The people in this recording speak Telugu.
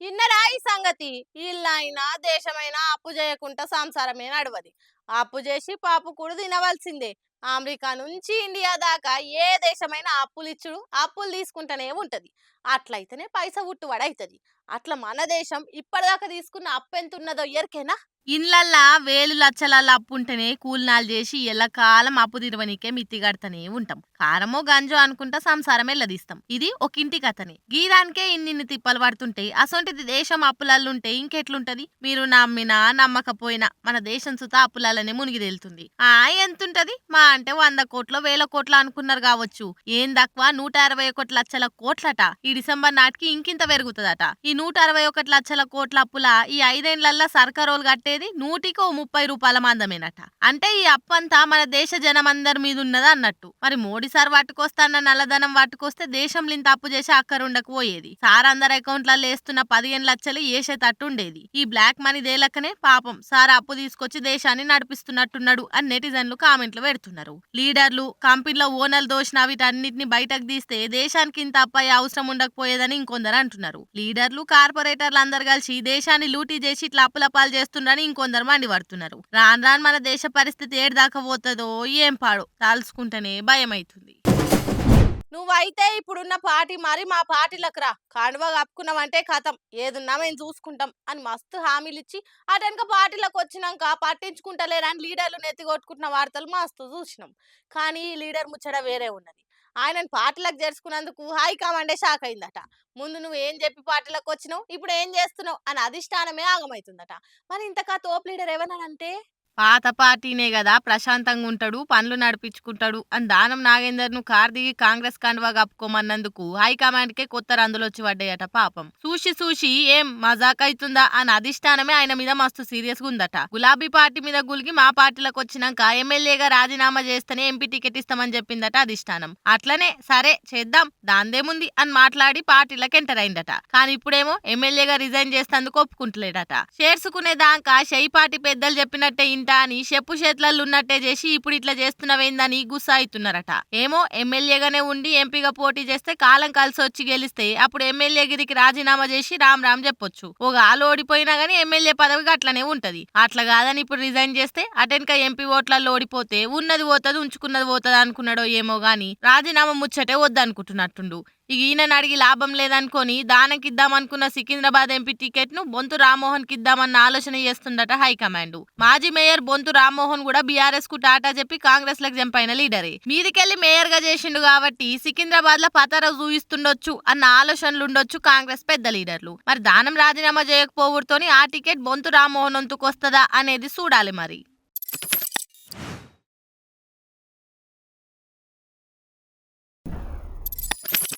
ఇన్నరా ఈ సంగతి? ఇల్లైనా దేశమైనా అప్పు చేయకుండా సంసారమే నడవది. అప్పు చేసి పాపు కూడా తినవలసిందే. అమెరికా నుంచి ఇండియా దాకా ఏ దేశమైనా అప్పులు ఇచ్చుడు అప్పులు తీసుకుంటూనే ఉంటది. అట్లయితేనే పైస ఉట్టుబడవుతుంది అట్లా మన దేశం ఇప్పటిదాకా తీసుకున్న అప్పు ఎంత ఉన్నదో ఇయర్కేనా? ఇండ్లల్లా వేలు లచ్చలల్ల అప్పు ఉంటేనే కూలినాలు చేసి ఎల్లకాలం అప్పు తిరవనీకే మిత్తి కడతనే ఉంటాం. కారమో గంజో అనుకుంటా సంసారం ఎల్లదీస్తాం. ఇది ఒక ఇంటి కథనే. గీదానికే ఇన్నిన్ని తిప్పలు పడుతుంటాయి అసొంటిది దేశం అప్పులల్లుంటే ఇంకెట్లుంటది? మీరు నమ్మినా నమ్మకపోయినా మన దేశం సుత అప్పులల్లనే మునిగి తేలుతుంది. ఆ ఎంతుంటది? మా అంటే వంద కోట్లు వేల కోట్లు అనుకున్నారు కావచ్చు. ఏం తక్కువ నూట అరవై ఒకటి లక్షల కోట్లట. ఈ డిసెంబర్ నాటికి ఇంకింత పెరుగుతుందట. ఈ నూట అరవై ఒకటి లక్షల కోట్ల అప్పుల ఈ ఐదేండ్లల్లో సర్కారోలు కట్టేది నూటికో ముప్పై రూపాయల మందమేనట. అంటే ఈ అప్పంతా మన దేశ జనమందరి మీద ఉన్నదా అన్నట్టు. మరి మోడీ సార్ పట్టుకొస్తాన్న నల్లధనం పట్టుకొస్తే దేశంలో ఇంత అప్పు చేసి అక్కరుండకపోయేది సార్ అందరి అకౌంట్లలో వేస్తున్న పదిహేను లక్షలు వేసేటట్టు తట్టుండేది. ఈ బ్లాక్ మనీ దేలకనే పాపం సార్ అప్పు తీసుకొచ్చి దేశాన్ని నడిపిస్తున్నట్టున్నాడు అని నెటిజన్లు కామెంట్లు పెడుతున్నారు. లీడర్లు కంపెనీలో ఓనర్లు దోషిన వీటన్నిటిని బయటకు తీస్తే దేశానికి ఇంత అప్పయ్యే అవసరం ఉండకపోయేదని ఇంకొందరు అంటున్నారు. లీడర్లు కార్పొరేటర్లు అందరు కలిసి దేశాన్ని లూటీ చేసి ఇట్లా అప్పుల పాలు చేస్తున్నారని ఇంకొందరు మండిపడుతున్నారు. రాను రాను మన దేశ పరిస్థితి ఏడు దాకా పోతుందో ఏం పాడు తలుచుకుంటేనే భయం అవుతుంది నువ్వైతే ఇప్పుడున్న పార్టీ మరి మా పార్టీలకు రా. కాండువా కప్పుకున్నామంటే కథం. ఏదున్నా మేము చూసుకుంటాం అని మస్తు హామీలు ఇచ్చి అటెనక పార్టీలకు వచ్చినాక పట్టించుకుంటలేరని లీడర్లు నెత్తి కొట్టుకుంటున్న వార్తలు మస్తు చూసినాం. కానీ లీడర్ ముచ్చట వేరే ఉన్నది. ఆయనను పార్టీలకు చేర్చుకున్నందుకు హైకమాండే షాక్ అయిందట ముందు నువ్వు ఏం చెప్పి పార్టీలకు వచ్చినావు ఇప్పుడు ఏం చేస్తున్నావు అని అధిష్టానమే ఆగమవుతుందట మరి ఇంతకా తోపు లీడర్ ఎవరనంటే? పాత పార్టీనే కదా ప్రశాంతంగా ఉంటాడు పనులు నడిపించుకుంటాడు అని దానం నాగేందర్ను కార్ దిగి కాంగ్రెస్ కండువా కప్పుకోమన్నందుకు హైకమాండ్ కే కొత్త రందులు వచ్చి పడ్డాయట పాపం. సూషి సూషి ఏం మజాక్ అవుతుందా అని అధిష్టానమే ఆయన మీద మస్తు సీరియస్గా ఉందట. గులాబీ పార్టీ మీద గులిగి మా పార్టీలకు వచ్చినాక ఎమ్మెల్యేగా రాజీనామా చేస్తేనే ఎంపీ టికెట్ ఇస్తామని చెప్పిందట అధిష్టానం. అట్లనే సరే చేద్దాం దాందేముంది అని మాట్లాడి పార్టీలకు ఎంటర్ అయిందట. కానీ ఇప్పుడేమో ఎమ్మెల్యేగా రిజైన్ చేస్తేందుకు ఒప్పుకుంటలేడట. చేర్చుకునే దాకా షై పార్టీ పెద్దలు చెప్పినట్టే ఇంట అని చెప్పు చేతులలో ఉన్నట్టే చేసి ఇప్పుడు ఇట్లా చేస్తున్నవేందని గుస్సా అవుతున్నారట ఏమో ఎమ్మెల్యేగానే ఉండి ఎంపీగా పోటీ చేస్తే కాలం కలిసి వచ్చి గెలిస్తే అప్పుడు ఎమ్మెల్యే గిరికి రాజీనామా చేసి రామ్ రామ్ చెప్పొచ్చు. ఒక ఆలు ఓడిపోయినా గానీ ఎమ్మెల్యే పదవికి అట్లనే ఉంటది. అట్లా కాదని ఇప్పుడు రిజైన్ చేస్తే అటెన్క ఎంపీ ఓట్లలో ఓడిపోతే ఉన్నది పోతుంది ఉంచుకున్నది పోతుంది అనుకున్నాడో ఏమో గాని రాజీనామా ముచ్చటే వద్దనుకుంటున్నట్టుండు ఇక ఈయనని అడిగి లాభం లేదనుకొని దానకి ఇద్దామనుకున్న సికింద్రాబాద్ ఎంపీ టికెట్ను బొంతు రామ్మోహన్కి ఇద్దామన్న ఆలోచన చేస్తుందట హైకమాండ్. మాజీ మేయర్ బొంతు రామ్మోహన్ కూడా బీఆర్ఎస్కు టాటా చెప్పి కాంగ్రెస్లకు జంప్ లీడరే. మీదికెళ్ళి మేయర్గా చేసిండు కాబట్టి సికింద్రాబాద్లో పతర చూయిస్తుండొచ్చు అన్న ఆలోచనలు ఉండొచ్చు కాంగ్రెస్ పెద్ద లీడర్లు. మరి దానం రాజీనామా చేయకపోవడంతోని ఆ టికెట్ బొంతు రామ్మోహన్ వంతుకొస్తదా అనేది చూడాలి మరి.